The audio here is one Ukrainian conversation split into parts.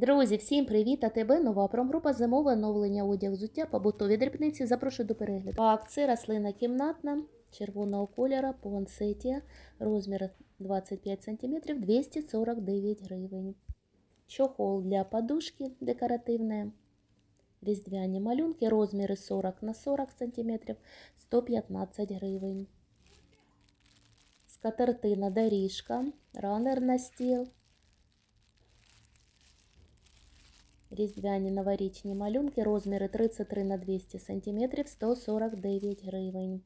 Друзі, всім привіт! А тебе нова промгрупа зимове оновлення одяг взуття побутові дрібниці. Запрошую до перегляду. По акції рослина кімнатна червоного кольора Пуансетія, розмір 25 см 249 гривень. Чохол для подушки декоративне. Різдвяні малюнки, розміри 40 на 40 см 115 гривень. Скатертина доріжка, ранер на стіл. Різдвяні новорічні малюнки, розміри 33 на 200 см 149 гривень.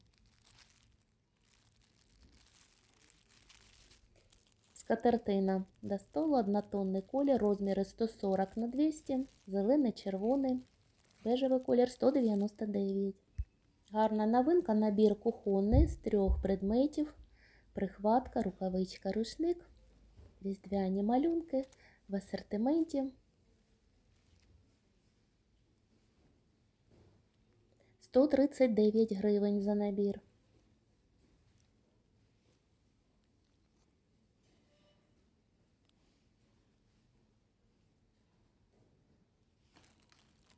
Скатертина до столу, однотонний колір, розміри 140 на 200, зелений, червоний, бежевий колір 199. Гарна новинка, набір кухонний з трьох предметів, прихватка, рукавичка, рушник, різдвяні малюнки в асортименті. 139 гривень за набір.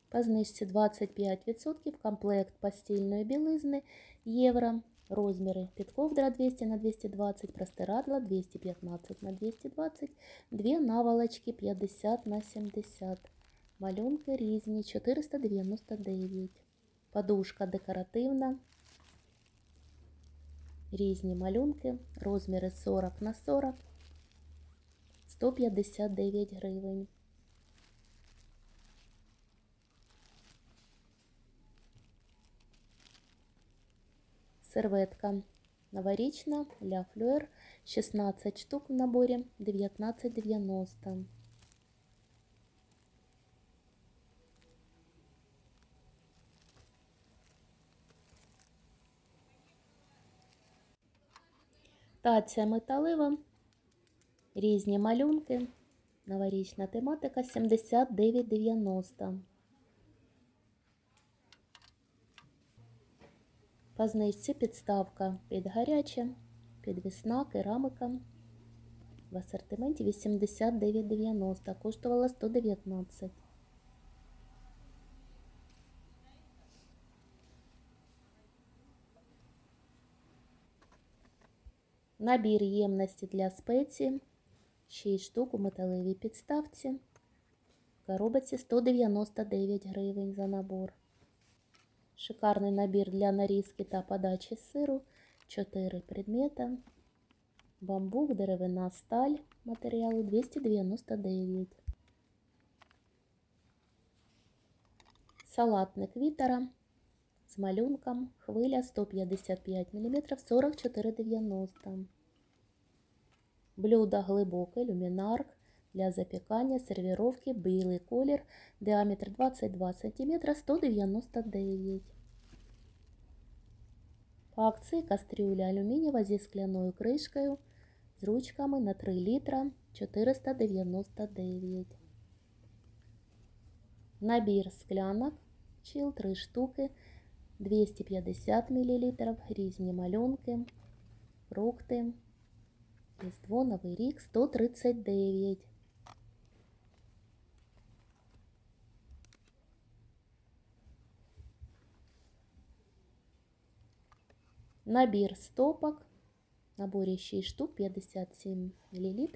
По знижці 25% комплект постільної білизни євро. Розміри підковдра 200 на 220, простирадла 215 на 220, дві наволочки 50 на 70. Малюнки різні 499. Подушка декоративна. Різні малюнки, розміри 40 на 40, 159 гривень. Серветка новорічна, ля флюер, 16 штук в наборі, 19,90. Тація металева, різні малюнки, новорічна тематика 79,90. По знижці підставка під гаряче, підвісна, керамика. В асортименті 89,90, коштувала 119. Набір ємності для спеції. 6 штук у металевій підставці. В коробці 199 гривень за набор. Шикарний набір для нарізки та подачі сиру. 4 предмета. Бамбук, деревина, сталь матеріалу 299. Салатник вітера з малюнком. Хвиля 155 мм 44,90. Блюдо глибоке, люмінарк для запікання, сервіровки, білий колір, діаметр 22 см 199. По акції кастрюля алюмінієва зі скляною кришкою з ручками на 3 літра 499. Набір склянок чил 3 штуки 250 мл, різні малюнки, фрукти. Різдво, Новий рік 139. Набір стопок. В наборі 6 штук 57 мл.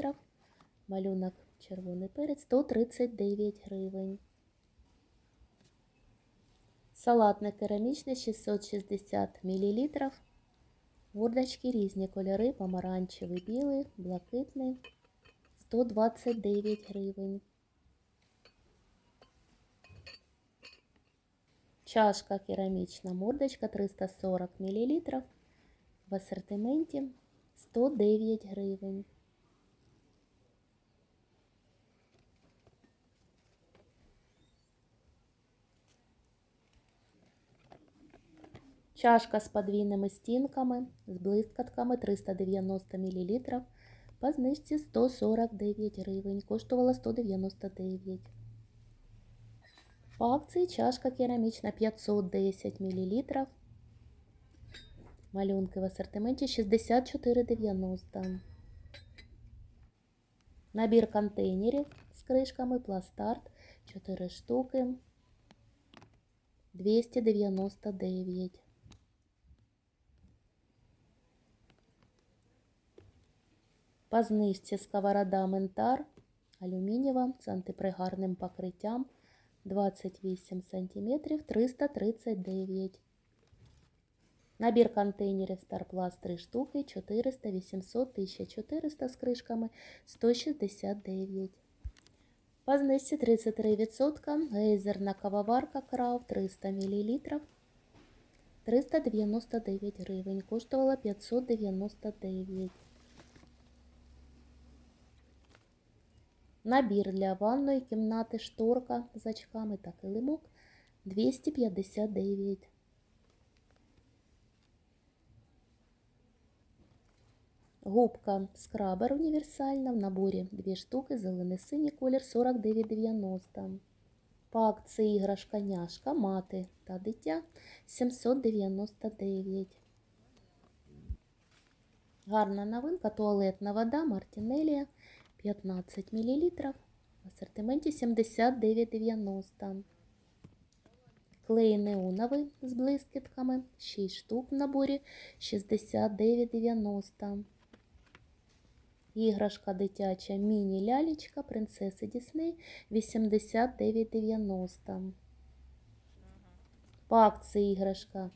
Малюнок червоний перець 139 гривень. Салатне керамічне 660 мл. Гордочки різні кольори, помаранчевий, білий, блакитний, 129 гривень. Чашка керамічна мордочка 340 мл. В асортименті 109 гривень. Чашка з подвійними стінками, з блискатками 390 мл. По знижці 149 гривень. Коштувала 199. По акції чашка керамічна 510 мл. Малюнки в асортименті 64,90. Набір контейнерів з кришками, пластарт 4 штуки 299. По знижці сковорода ментар алюмінієва з антипригарним покриттям 28 см 339. Набір контейнерів Старпласт 3 штуки 400, 800, 1400 з кришками 169. По знижці 33% гейзерна кавоварка Крав 300 мл 399 гривень. Коштувала 599. Набір для ванної кімнати шторка з очками та килимок 259. Губка скрабер універсальна в наборі 2 штуки, зелений синій колір 49,90. По акції іграшка няшка, мати та дитя 799. Гарна новинка, туалетна вода Мартінелія 15 мл. В асортименті 79,90. Клей неоновий з блискітками 6 штук в наборі 69,90. Іграшка дитяча міні-лялечка принцеси Дісней 89,90. По акції іграшка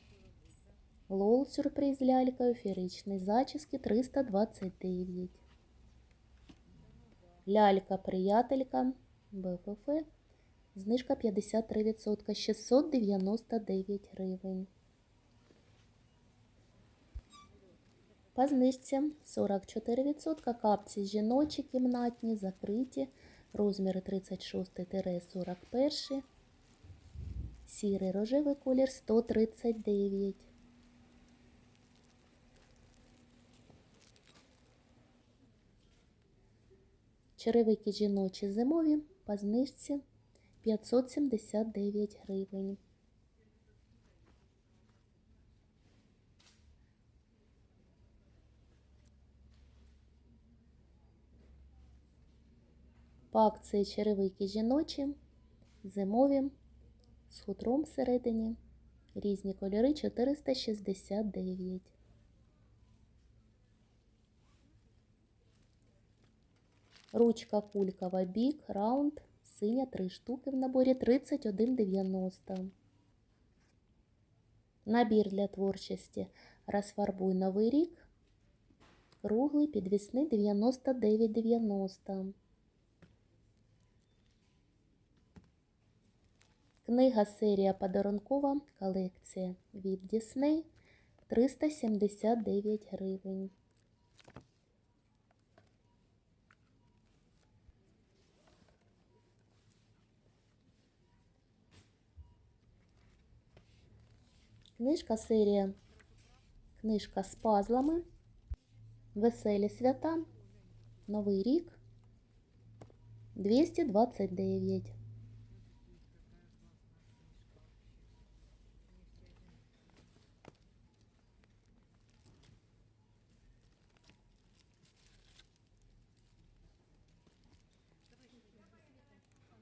Лол сюрприз лялькою феєричний зачіски 329. Лялька приятелька БФФ. Знижка 53%, 699 гривень. По знижці 44% капці жіночі кімнатні, закриті, розміри 36-41, сірий рожевий колір 139. Черевики жіночі зимові по знижці 579 гривень. По акції черевики жіночі, зимові, з хутром всередині, різні кольори 469. Ручка кулькова бік, раунд, синя 3 штуки в наборі 31,90. Набір для творчості розфарбуй новий рік. Круглий підвісний 99,90. Книга серія подарункова колекція від Дісней 379 гривень. Книжка серія Книжка з пазлами. Веселі свята. Новий рік 229.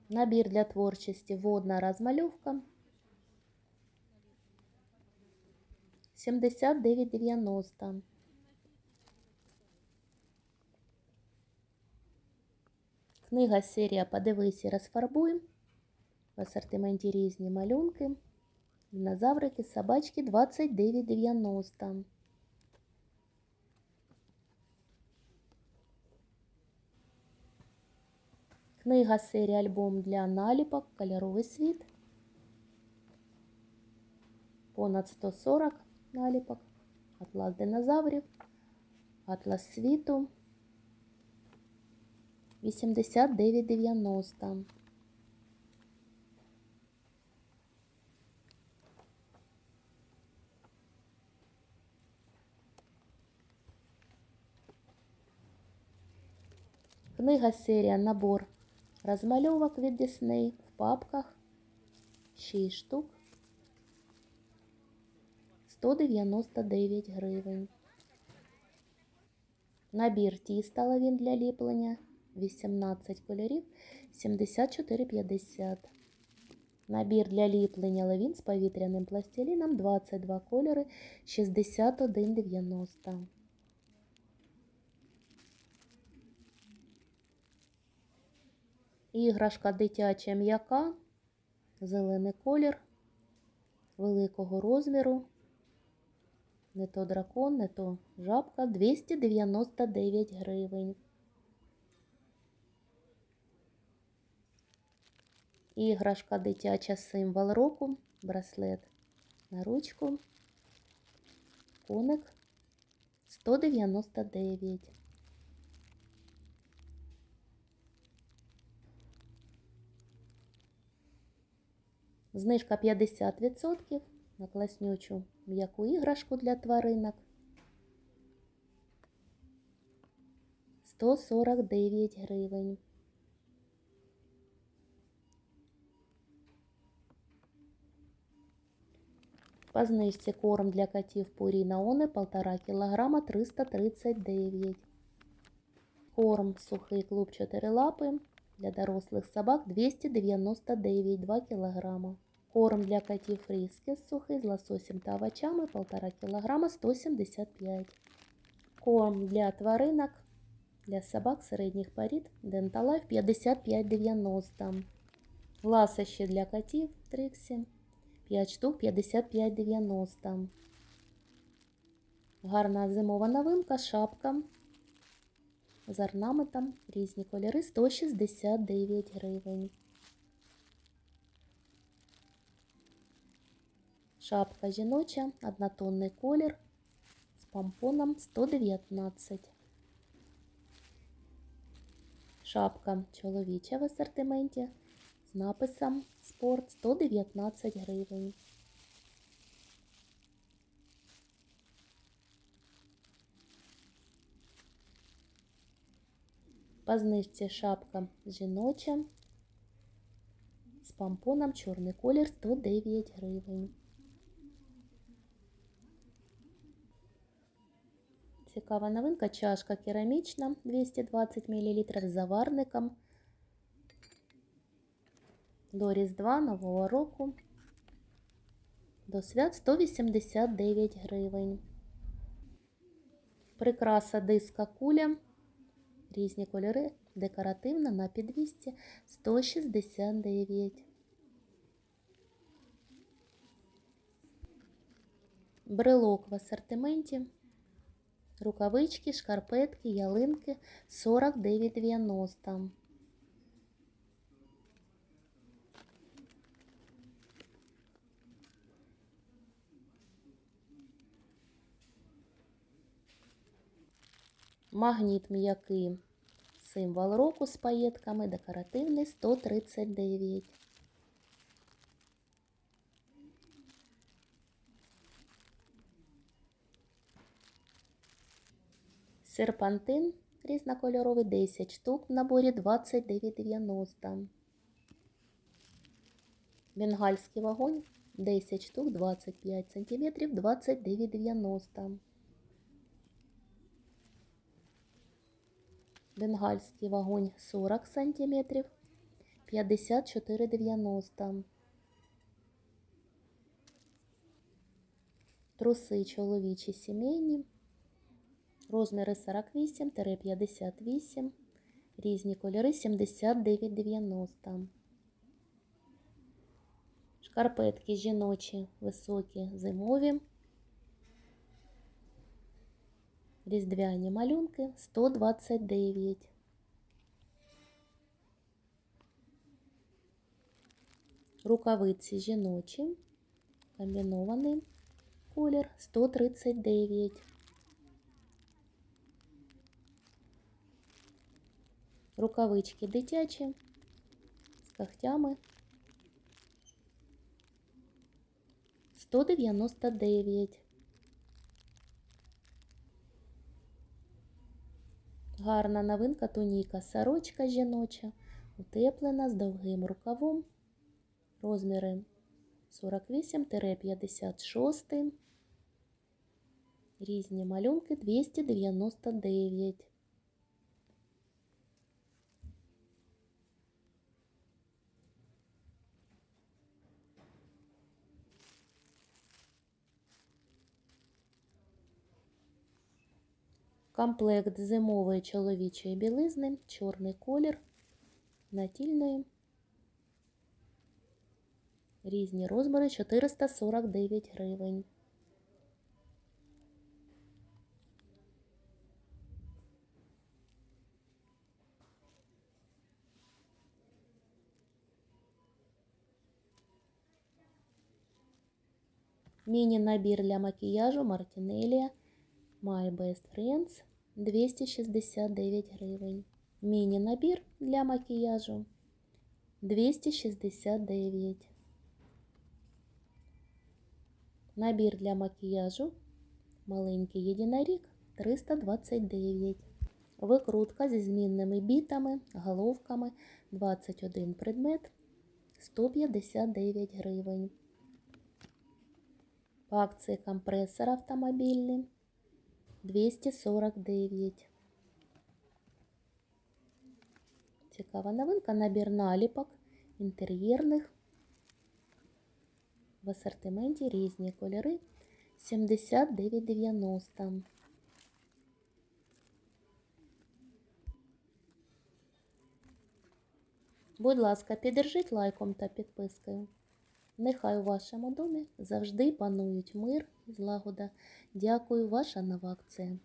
Набір для творчості водна розмальовка 79,90. Книга серія Подивись і розфарбуй. В асортименті різні малюнки. Динозаврики, собачки 29,90. Книга серія альбом для наліпок, кольоровий світ. Понад 140 наліпок. Атлас динозаврів, Атлас світу. 89,90. Книга серія Набор розмальовок від Disney в папках 6 штук 199 гривень. Набір тіста лавін для ліплення 18 кольорів 74,50. Набір для ліплення левін з повітряним пластиліном 22 кольори 61,90. Іграшка дитяча м'яка, зелений колір, великого розміру. Не то дракон, не то жабка 299 гривень. Іграшка дитяча символ року, браслет на ручку, коник 199. Знижка 50% на класнючу м'яку іграшку для тваринок. 149 гривень. По знижці корм для котів Purina One 1,5 кг 339. Корм сухий клуб 4 лапи для дорослих собак 299 2 кг. Корм для котів Фріскес сухий з лососем та овочами 1,5 кг 175. Корм для тваринок для собак середніх порід Dentalife 55,90. Ласощі для котів Триксі 5 штук 55,90. Гарна зимова новинка, шапка з орнаментом, різні кольори 169 гривень. Шапка жіноча, однотонний колір з помпоном 119. Шапка чоловіча в асортименті з написом Спорт 119 гривень. По знижці шапка жіноча з помпоном чорний колір 109 гривень. Цікава новинка, чашка керамічна 220 мл з заварником. До Різдва Нового року. До свят 189 гривень. Прикраса диска куля. Різні кольори. Декоративна на підвісці 169. Брелок в асортименті. Рукавички, шкарпетки, ялинки 49,90. Магніт м'який. Символ року з паєтками, декоративний 139. Серпантин різнокольоровий 10 штук в наборі 29,90. Бенгальський вогонь 10 штук 25 см 29,90. Бенгальський вогонь 40 см 54,90. Труси чоловічі сімейні. Розміри 48-58. Різні кольори 79,90. Шкарпетки жіночі, високі, зимові. Різдвяні малюнки 129. Рукавиці жіночі. Комбінований колір 139. Рукавички дитячі з когтями 199. Гарна новинка туніка сорочка жіноча, утеплена з довгим рукавом. Розміри 48-56. Різні малюнки 299. Комплект зимової чоловічої білизни, чорний колір, натільної. Різні розміри 449 гривень. Міні-набір для макіяжу Мартінелія My Best Friends 269 гривень. Міні-набір для макіяжу 269. Набір для макіяжу маленький єдиноріг 329. Викрутка зі змінними бітами, головками 21 предмет 159 гривень. Акції компресор автомобільний 249. Цікава новинка. Набір наліпок інтер'єрних. В асортименті різні кольори 79,90. Будь ласка, піддержіть лайком та підпискою. Нехай у вашому домі завжди панують мир і злагода. Дякую, ваша нова акція.